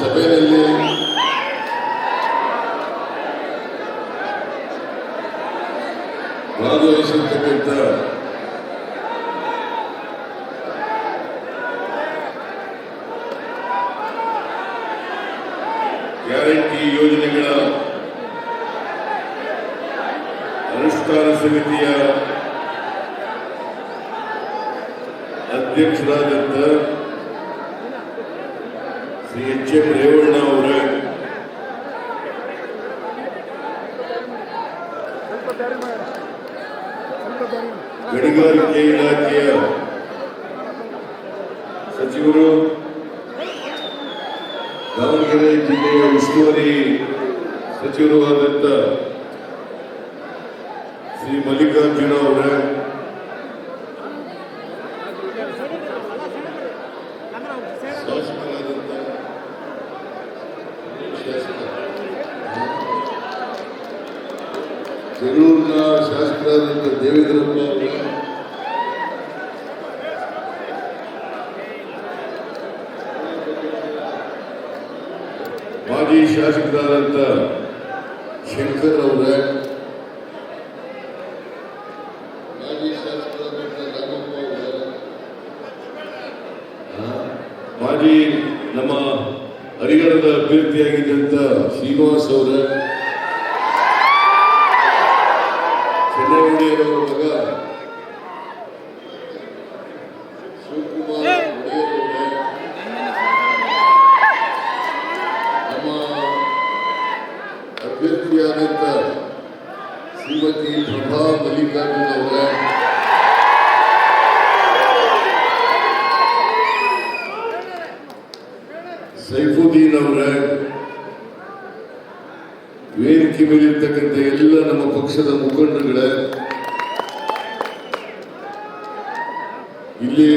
ಸಭೆಯಲ್ಲಿ ಭಾಗವಹಿಸಿರ್ತಕ್ಕಂಥ ಗ್ಯಾರಂಟಿ ಯೋಜನೆಗಳ ಅನುಷ್ಠಾನ ಸಮಿತಿಯ ಅಧ್ಯಕ್ಷರಾದಂಥ ಶ್ರೀ ಎಚ್ ಎಂ ರೇವಣ್ಣ ಅವರ. ಗಣಿಗಾರಿಕೆ ಇಲಾಖೆಯ ಸಚಿವರು, ದಾವಣಗೆರೆ ಜಿಲ್ಲೆಯ ಉಸ್ತುವಾರಿ ಸಚಿವರು ಆದಂತ ಶ್ರೀ ಮಲ್ಲಿಕಾರ್ಜುನ ಅವರ ಬೆಂಗಳೂರಿನ ಶಾಸಕರಾದಂಥ ದೇವೇಂದ್ರಪ್ಪ ಅವರ ಮಾಜಿ ಶಾಸಕರಾದಂಥ never did over. ಇಲ್ಲಿ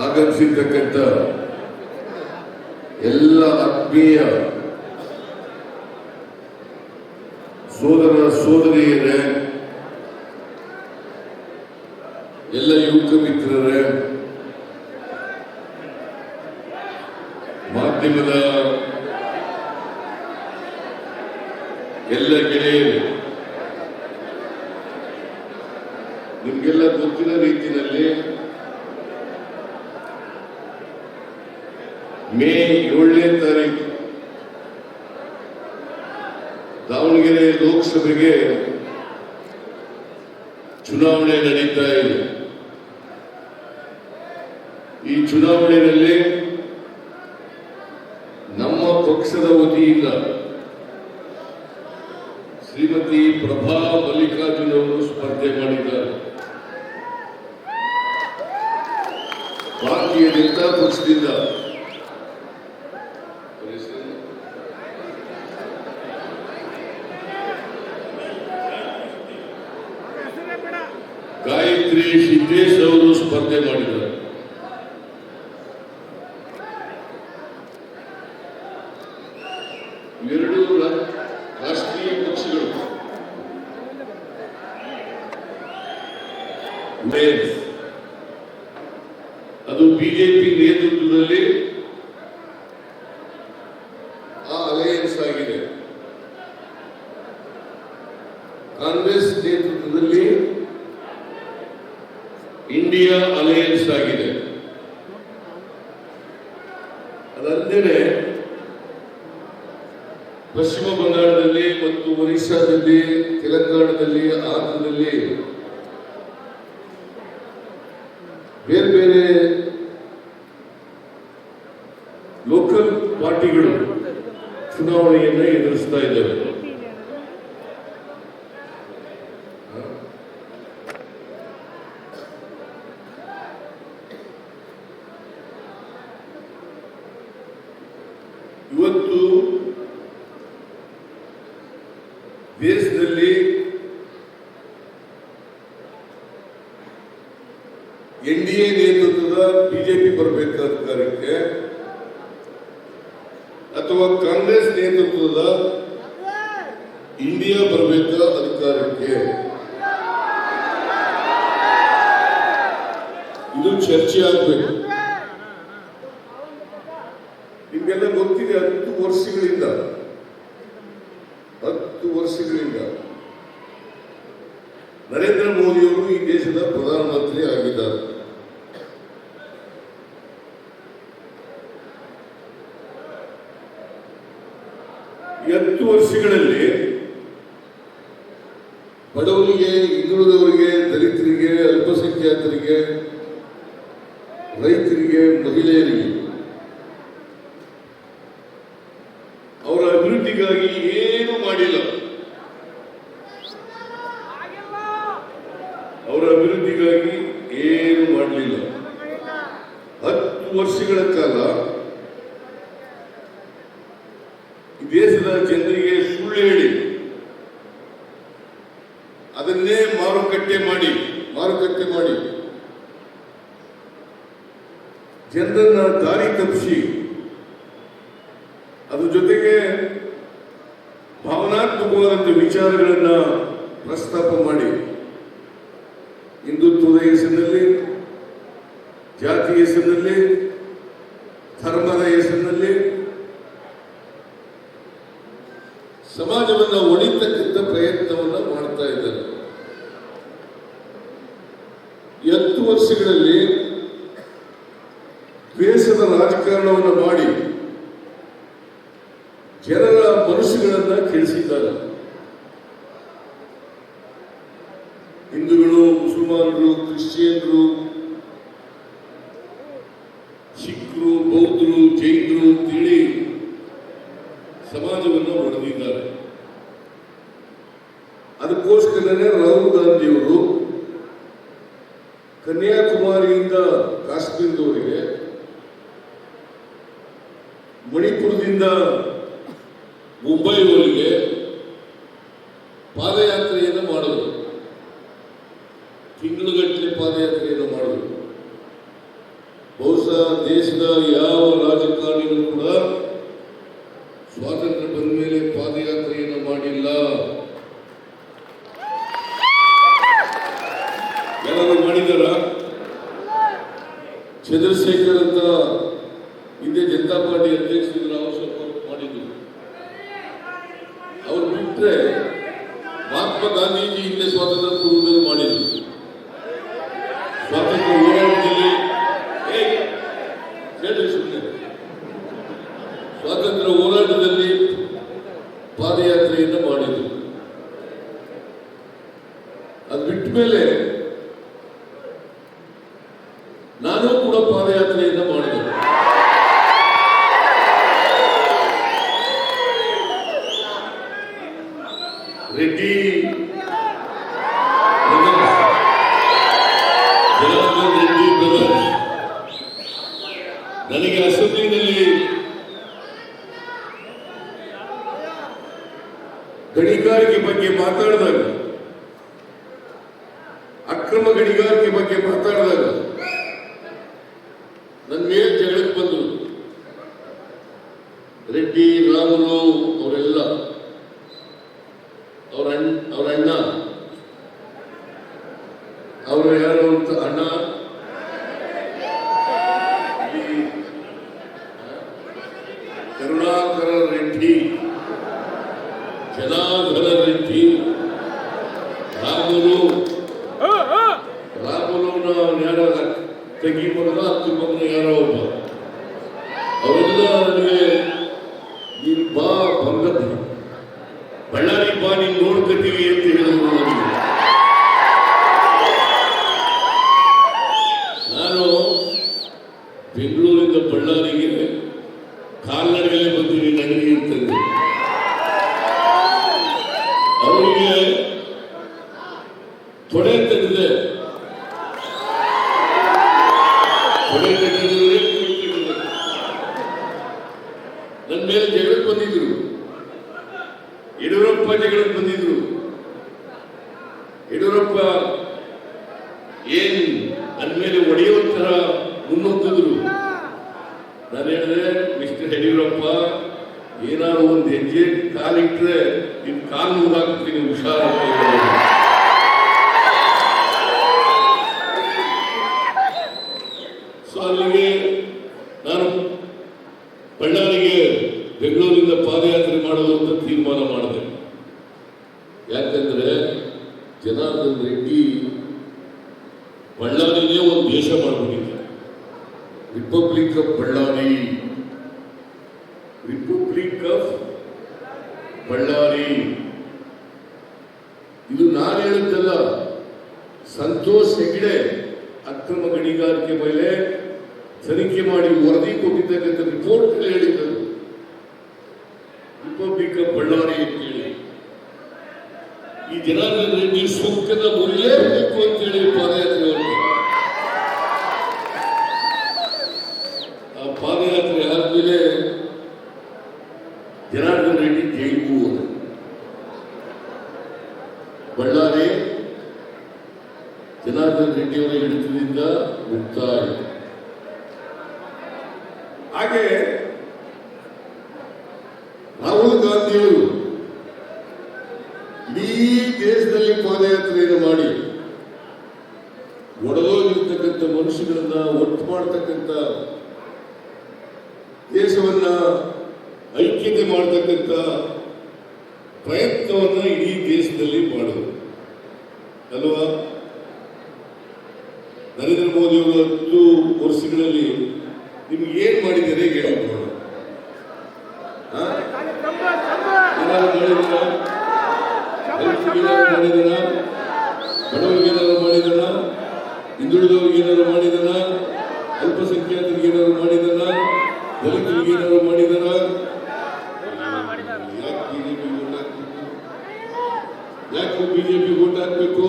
ಆಗಮಿಸಿರ್ತಕ್ಕಂಥ ಎಲ್ಲ ಆತ್ಮೀಯ ಸೋದರ ಸೋದರಿಯರೇ ಎಲ್ಲ ಯುವಕ ಮಿತ್ರರೇ ಮಾಧ್ಯಮದ ಮೇ ಏಳನೇ ತಾರೀಕು. ದಾವಣಗೆರೆ ಲೋಕಸಭೆಗೆ ಚುನಾವಣೆ ನಡೀತಾ ಇದೆ. ಈ ಚುನಾವಣೆಯಲ್ಲಿ ನಮ್ಮ ಪಕ್ಷದ ವತಿಯಿಂದ ಶ್ರೀಮತಿ ಪ್ರಭಾ ಮಲ್ಲಿಕಾರ್ಜುನ್ ಅವರು ಸ್ಪರ್ಧೆ ಮಾಡಿದ್ದಾರೆ ಭಾರತೀಯ ಜನತಾ ಪಕ್ಷದಿಂದ ಅವ್ರ ಹೆಸರೇನು? ಗಾಯತ್ರಿ ಸಿದ್ದೇಶ್ ಅವರು ಸ್ಪರ್ಧೆ ಮಾಡಿದ್ದಾರೆ ಎರಡು ರಾ- ರಾಷ್ಟ್ರೀಯ ಪಕ್ಷಗಳು ವೇವ್ಸ್. ಅದು ಬಿಜೆಪಿ ನೇತೃತ್ವದಲ್ಲಿ ಆ ಅಲಯನ್ಸ್ ಆಗಿದೆ ಕಾಂಗ್ರೆಸ್ ನೇತೃತ್ವದಲ್ಲಿ ಇಂಡಿಯಾ ಅಲಯನ್ಸ್ ಆಗಿದೆ. ಅದಲ್ಲದೆ ಪಶ್ಚಿಮ ಬಂಗಾಳದಲ್ಲಿ ಮತ್ತು ಒರಿಸ್ಸಾದಲ್ಲಿ ತೆಲಂಗಾಣದಲ್ಲಿ ಆಂಧ್ರದಲ್ಲಿ ಇವತ್ತು ಚರ್ಚೆ ಆಗಬೇಕು. ನಿಮ್ಗೆಲ್ಲ ಗೊತ್ತಿದೆ, ಹತ್ತು ವರ್ಷಗಳಿಂದ. ಹತ್ತು ವರ್ಷಗಳಿಂದ. ನರೇಂದ್ರ ಮೋದಿಯವರು ಈ ದೇಶದ ಪ್ರಧಾನಮಂತ್ರಿ ಆಗಿದ್ದಾರೆ. ಹತ್ತು ವರ್ಷಗಳಲ್ಲಿ ಬಡವರಿಗೆ ಮಹಿಳೆಯರಿಗೆ ಅವರ ಅಭಿವೃದ್ಧಿಗಾಗಿ ಜೊತೆಗೆ ಭಾವನಾತ್ಮಕವಾದಂಥ ವಿಚಾರಗಳನ್ನ ಪ್ರಸ್ತಾಪ ಮಾಡಿ. ಹಿಂದುತ್ವದ ಹೆಸರಿನಲ್ಲಿ ಜಾತಿ ಹೆಸರಿನಲ್ಲಿ Ivan Grupo, Cristian Grupo, ತಿಂಗಳುಗಟ್ಟಲೆ ಪಾದಯಾತ್ರೆಯನ್ನು ಮಾಡಿದರು. ಬಹುಶಃ ದೇಶದ ಯಾವ ರಾಜಕಾರಣಿಗಳು ಕೂಡ ಸ್ವಾತಂತ್ರ್ಯ ಬಂದ ಮೇಲೆ ಪಾದಯಾತ್ರೆಯನ್ನು ಮಾಡಿಲ್ಲ. ಯಾರು ಮಾಡಿದಾರ ಚಂದ್ರಶೇಖರ್ ಗಣಿಗಾರಿಕೆ ಬಗ್ಗೆ ಮಾತಾಡಿದಾಗ, ಅಕ್ರಮ ಗಣಿಗಾರಿಕೆ ಬಗ್ಗೆ ಮಾತಾಡಿದಾಗ, ನನ್ನ ಮೇಲೆ ಜಗಳಕ್ಕೆ ಬಂದರು. ರೆಡ್ಡಿ, ರಾಮುಲು ಅವರೆಲ್ಲ, ಅವ್ರ ಅವ್ರ ಅಣ್ಣ, ಅವರು ಯಾರು ಅಂತ ಅಣ್ಣ? ಕರುಣಾಕರ ರೆಡ್ಡಿ ಜನಾಧರ थोडे ಬೆಂಗಳೂರಿಂದ ಪಾದಯಾತ್ರೆ ಮಾಡೋದು ಅಂತ ತೀರ್ಮಾನ ಮಾಡಿದೆ. ಯಾಕಂದ್ರೆ ಜನಾರ್ದನ್ ರೆಡ್ಡಿ ಬಳ್ಳಾರಿನೇ ಒಂದು ದೇಶ ಮಾಡಿಬಿಟ್ಟಿದ್ದಾರೆ republic of Bellary republic of Bellary ಇದು ನಾನು ಹೇಳಿದ್ದಲ್ಲ ಸಂತೋಷ್ ಹೆಗ್ಡೆ ಅಕ್ರಮ ಗಣಿಗಾರಿಕೆ ಮೇಲೆ ತನಿಖೆ ಮಾಡಿ ವರದಿ ಕೊಟ್ಟಿದ್ದಕ್ಕಂಥ ರಿಪೋರ್ಟ್ ಹೇಳಿದ್ದರು ರಿಪಬ್ಲಿಕ್ ಆಫ್ ಬಳ್ಳಾರಿ ಅಂತ ಹೇಳಿ ಜನಾರ್ದನ್ ರೆಡ್ಡಿ ಸೊಕ್ಕದ ಮುರಿಯಲೇಬೇಕು ಅಂತೇಳಿ ಪಾದಯಾತ್ರೆ. ಆ ಪಾದಯಾತ್ರೆ ಆದ್ಮೇಲೆ ಜನಾರ್ದನ್ ರೆಡ್ಡಿ ಹೋದರು ಬಳ್ಳಾರಿ ಜನಾರ್ದನ್ ರೆಡ್ಡಿಯವರ ಹಿಡಿತದಿಂದ ಮುಕ್ತ ಆಯಿತು ಹಾಗೆ ರಾಹುಲ್ ಗಾಂಧಿಯವರು ಇಡೀ ದೇಶದಲ್ಲಿ ಪಾದಯಾತ್ರೆಯನ್ನು ಮಾಡಿ? ಒಡೆದೋಗಿರ್ತಕ್ಕಂಥ ಮನುಷ್ಯಗಳನ್ನ ಒಟ್ಟು ಮಾಡ್ತಕ್ಕಂಥ ದೇಶವನ್ನ ಐಕ್ಯತೆ ಮಾಡತಕ್ಕಂಥ ಪ್ರಯತ್ನವನ್ನ ಇಡೀ ದೇಶದಲ್ಲಿ ಮಾಡೋದು ಅಲ್ವಾ? ನರೇಂದ್ರ ಮೋದಿ ಅವರು ಹತ್ತು ವರ್ಷಗಳಲ್ಲಿ ನಿಮ್ಗೆ ಏನ್ ಮಾಡಿದ್ದಾರೆ ಹೇಳಿ ನೋಡೋಣ ಆ? ಏನಾದ್ರು ಮಾಡಿದ್ದೀರಾ? ರೈತರಿಗೆ ಏನಾದ್ರು ಮಾಡಿದ್ದೀರಾ? ಬಡವರಿಗೆ ಏನಾದ್ರು ಮಾಡಿದಾರ ಹಿಂದುಳಿದವರಿಗೆ ಏನಾದ್ರು ಮಾಡಿದಾರ ಅಲ್ಪಸಂಖ್ಯಾತರಿಗೆ ಏನಾದ್ರು ಮಾಡಿದಾರ ದಲಿತರಿಗೆ ಏನಾದ್ರು ಮಾಡಿದಾರ ಯಾಕೆ ಬಿಜೆಪಿ ಓಟ್ ಹಾಕ್ಬೇಕು ಯಾಕೆ ಬಿಜೆಪಿ ಓಟ್ ಹಾಕ್ಬೇಕು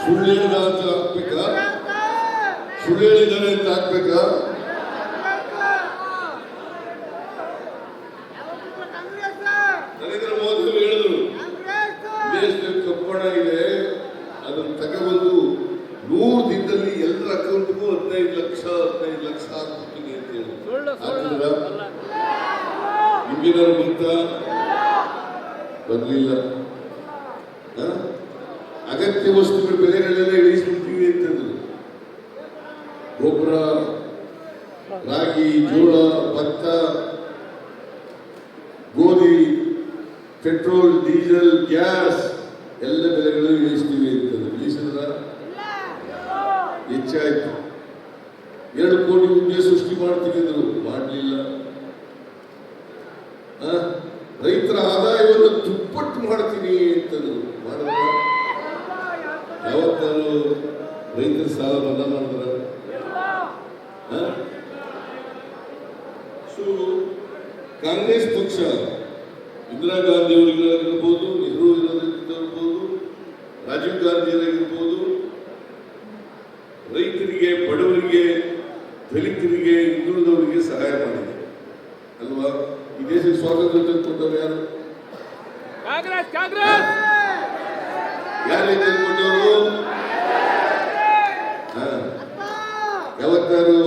ಸುಳ್ಳು ಹೇಳಿದ ಅಂತ ಹಾಕ್ಬೇಕಾ ಸುಳ್ಳು ಹೇಳಿದ್ದಾರೆ ಅಂತ ಹಾಕ್ಬೇಕಾ ನರೇಂದ್ರ ಮೋದಿ ಅವರು ಹೇಳಿದ್ರು ಇದೆ ಅದನ್ನು ತಗೊಬಂದು ನೂರು ದಿನದಲ್ಲಿ ಎಲ್ಲರ ಅಕೌಂಟ್ಗೂ ಹದಿನೈದು ಲಕ್ಷ ಹದಿನೈದು ಲಕ್ಷ ಹಾಕ್ಬಿಡ್ತೀನಿ ಅಂತ ಹೇಳಿ. ಸುಳ್ಳು ಅಂತ ಬಂತಾ ಬರ್ಲಿಲ್ಲ. ಅಗತ್ಯ ವಸ್ತುಗಳು ಬೆಲೆಗಳೆಲ್ಲ ಇಳಿಸ್ಬಿಡ್ತೀವಿ ಅಂತಂದ್ರು. ಗೊಬ್ಬರ ಹೆಚ್ಚಾಯ್ತು. ಎರಡು ಕೋಟಿ ಉದ್ಯೋಗ ಸೃಷ್ಟಿ ಮಾಡ್ತೀನಿ ಅಂದ್ರು. ಮಾಡಲಿಲ್ಲ. ರೈತರ ಆದಾಯವನ್ನು ದುಪ್ಪಟ್ಟು ಮಾಡ್ತೀನಿ ಅಂತಂದ್ರು. ಯಾವತ್ತಾರು ರೈತರ ಸಾಲ ಮನ್ನಾ ಮಾಡಿದ್ರ ಸೊ, ಕಾಂಗ್ರೆಸ್ ಪಕ್ಷ ಇಂದಿರಾ ಗಾಂಧಿ ಅವರಿಗಿರ್ಬೋದು ನೆಹರು ಇರೋದಕ್ಕಿರ್ಬೋದು ರಾಜೀವ್ ಗಾಂಧಿ ರೈತರಿಗೆ ಬಡವರಿಗೆ ದಲಿತರಿಗೆ ಹಿಂದುಳಿದವರಿಗೆ ಸಹಾಯ ಮಾಡಿದೆ. ಅಲ್ವಾ? ಈ ದೇಶಕ್ಕೆ ಸ್ವಾತಂತ್ರ್ಯ ಕೊಟ್ಟವರು ಯಾರು? ಕಾಂಗ್ರೆಸ್ ಕಾಂಗ್ರೆಸ್! ಯಾರೇ ತಂದುಕೊಟ್ಟವರು ಯಾವತ್ತಾರು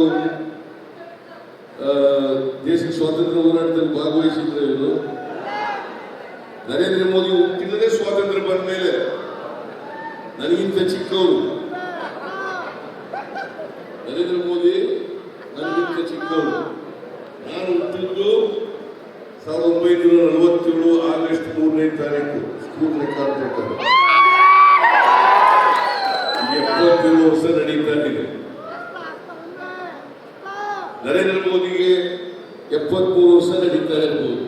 ಆ, ದೇಶಕ್ಕೆ ಸ್ವಾತಂತ್ರ್ಯ ಹೋರಾಟದಲ್ಲಿ ಭಾಗವಹಿಸಿದ್ರೆ ಇವರು? ನರೇಂದ್ರ ಮೋದಿ ಹುಟ್ಟಿಲ್ಲದೆ ಸ್ವಾತಂತ್ರ್ಯ ಬಂದ ಮೇಲೆ ನನಗಿಂತ ಚಿಕ್ಕವರು ನರೇಂದ್ರ ಮೋದಿ ನನಗಿಂತ ಚಿಕ್ಕವರು ನಾನು ಹುಟ್ಟಿದ್ದು ಸಾವಿರದ ಒಂಬೈನೂರ ನಲವತ್ತೇಳು ಆಗಸ್ಟ್ ಮೂರನೇ ತಾರೀಕು ಸ್ಕೂಲ್ ರೆಕಾರ್ಡ್ ಎಪ್ಪತ್ತೇಳು ವರ್ಷ ನಡೀತಾ ಇದೆ. ನರೇಂದ್ರ ಮೋದಿಗೆ ಎಪ್ಪತ್ಮೂರು ವರ್ಷ ನಡೀತಾ ಇರ್ಬೋದು.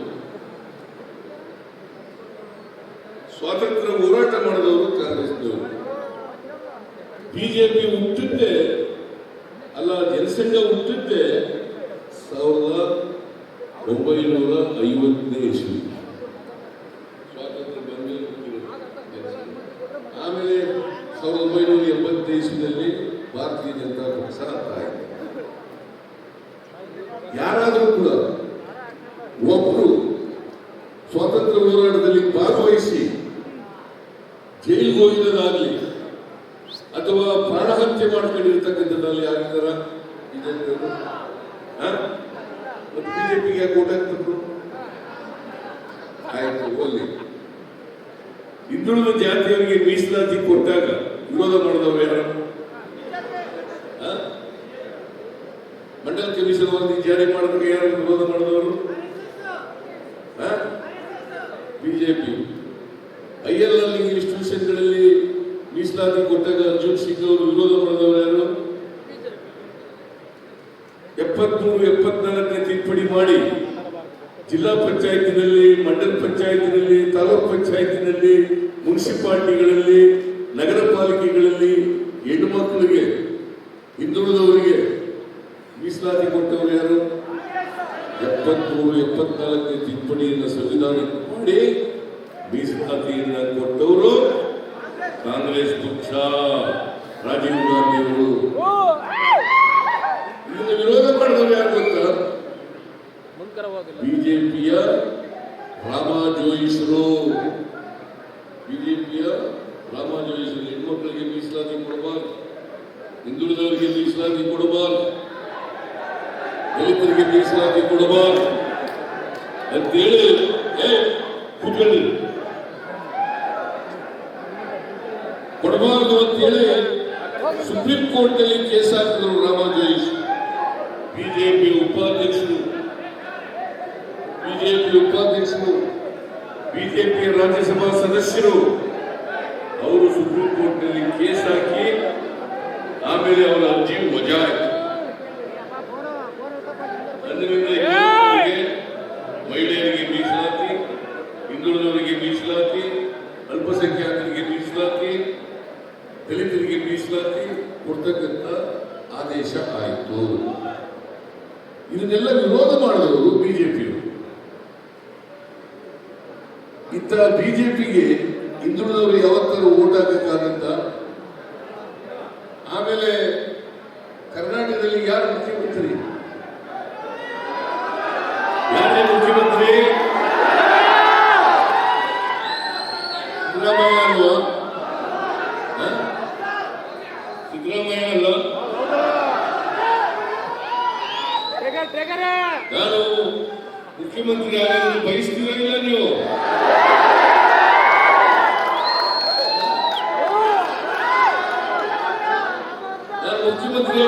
ಆಮೇಲೆ ಸಾವಿರದ ಒಂಬೈನೂರ ಎಂಬತ್ತೈದು ಇಸ್ವಿನಲ್ಲಿ ಭಾರತೀಯ ಜನತಾ ಪಕ್ಷ ಆಗ್ತಾ ಆಯಿತು. ಯಾರಾದರೂ ಕೂಡ ಒಬ್ಬರು ಸ್ವಾತಂತ್ರ್ಯ ಹೋರಾಟದಲ್ಲಿ ಭಾಗವಹಿಸಿ ಜೈಲಿಗೆ ಹೋಗಿರೋದಾಗಲಿ ಅಥವಾ ಪ್ರಾಣಹತ್ಯೆ ಮಾಡ್ಕೊಂಡಿರ್ತಕ್ಕಂಥದ್ದಲ್ಲಿ ಆಗಿದ್ದಾರ ಬಿಜೆಪಿಗೆ ಯಾಕೆ ಓಟ್ ಹಾಕ್ತಿದ್ರು ಆಯ್ತು ಹೋಗ್ಲಿ ಹಿಂದುಳಿದ ಜಾತಿಯವರಿಗೆ ಮೀಸಲಾತಿ ಕೊಟ್ಟಾಗ ಆ? ಕಮಿಷನ್ ಜಾರಿ ಯಾರು ವಿರೋಧ ಮಾಡಿದವರು? ಬಿಜೆಪಿ. ಐ ಎಲ್ ಇನ್ಸ್ಟಿಟ್ಯೂಷನ್ಗಳಲ್ಲಿ ಮೀಸಲಾತಿ ಕೊಟ್ಟಾಗ ಅರ್ಜುನ್ ಸಿಂಗ್ ಅವರು ವಿರೋಧ ಮಾಡಿದವರು ಯಾರು? ಎಪ್ಪತ್ಮೂರು, ಎಪ್ಪತ್ನಾಲ್ಕನೇ ತಿದ್ದುಪಡಿ ಮಾಡಿ ಜಿಲ್ಲಾ ಪಂಚಾಯತಿನಲ್ಲಿ, ಮಂಡಲ ಪಂಚಾಯತಿನಲ್ಲಿ, ತಾಲೂಕು ಪಂಚಾಯತಿನಲ್ಲಿ, ಮುನ್ಸಿಪಾಲಿಟಿಗಳಲ್ಲಿ ನಗರ ಪಾಲಿಕೆಗಳಲ್ಲಿ ಹೆಣ್ಣು ಮಕ್ಕಳಿಗೆ ಹಿಂದುಳಿದವರಿಗೆ ಮೀಸಲಾತಿ ಕೊಟ್ಟವರು ಯಾರು ಎಪ್ಪತ್ಮೂರು, ಎಪ್ಪತ್ನಾಲ್ಕನೇ ತಿದ್ದುಪಡಿಯನ್ನು ಸಂವಿಧಾನಕ್ಕೆ ಮಾಡಿ ಮೀಸಲಾತಿಯನ್ನ ಕೊಟ್ಟವರು ಕಾಂಗ್ರೆಸ್ ಪಕ್ಷ. ರಾಜೀವ್ ಗಾಂಧಿ ಅವರು. ಇದನ್ನು ವಿರೋಧ ಮಾಡಿದವರು ಯಾರು ಗೊತ್ತಾ? ಬಿಜೆಪಿಯ ರಾಮ ಜೋಯಿಸರು. ಬಿಜೆಪಿಯ ರಾಮ ಜೋಯಿಸರು. ಹೆಣ್ಮಕ್ಳಿಗೆ ಮೀಸಲಾತಿ ಕೊಡಬಾರ್ದು. ಹಿಂದುಳಿದವರಿಗೆ ಮೀಸಲಾತಿ ಕೊಡಬಾರ್ದು. ದಲಿತರಿಗೆ ಮೀಸಲಾತಿ ಕೊಡಬಾರ್ದು ಅಂತೇಳಿ, ಏ, ಕೂತ್ಕೊಳ್ಳಿ. ಕೊಡಬಾರ್ದು ಅಂತೇಳಿ ಸುಪ್ರೀಂ ಕೋರ್ಟ್ನಲ್ಲಿ ಕೇಸ್ ಹಾಕಿದ್ರು ರಾಮ ಬಿಜೆಪಿ ಉಪಾಧ್ಯಕ್ಷರು ಬಿಜೆಪಿ ಉಪಾಧ್ಯಕ್ಷರು, ಬಿಜೆಪಿ ರಾಜ್ಯಸಭಾ ಸದಸ್ಯರು ಅವರು ಸುಪ್ರೀಂ ಕೋರ್ಟ್ನಲ್ಲಿ ಕೇಸ್ ಹಾಕಿ ಆಮೇಲೆ ಅವರ ಅರ್ಜಿ ವಜಾ ಆಯ್ತು ಅದರಿಂದ ಹಿಂದುಳಿದವರಿಗೆ, ಮಹಿಳೆಯರಿಗೆ ಮೀಸಲಾತಿ ಹಿಂದುಳಿದವರಿಗೆ ಮೀಸಲಾತಿ ಅಲ್ಪಸಂಖ್ಯಾತರಿಗೆ ಮೀಸಲಾತಿ ದಲಿತರಿಗೆ ಮೀಸಲಾತಿ ಕೊಡ್ತಕ್ಕಂಥ ಆದೇಶ ಆಯಿತು. ಇದನ್ನೆಲ್ಲ ವಿರೋಧ ಮಾಡಿದವರು ಬಿಜೆಪಿಯವರು. ಇತ್ತ ಬಿಜೆಪಿಗೆ ಹಿಂದುಳಿದವರು ಯಾವತ್ತಾರು ಓಟ್ ಹಾಕಕ್ಕಾಗತ್ತ ಆಮೇಲೆ ಕರ್ನಾಟಕದಲ್ಲಿ ಯಾರು ಮುಖ್ಯಮಂತ್ರಿ? ಯಾರೇ ಮುಖ್ಯಮಂತ್ರಿ? ಸಿದ್ದರಾಮಯ್ಯ సిద్ధరంగయ్యలో ನಾನು ಮುಖ್ಯಮಂತ್ರಿ ಆಗಲು ಬಯಸ್ತಿರಲಿಲ್ಲ ನೀವು ನಾನು ಮುಖ್ಯಮಂತ್ರಿ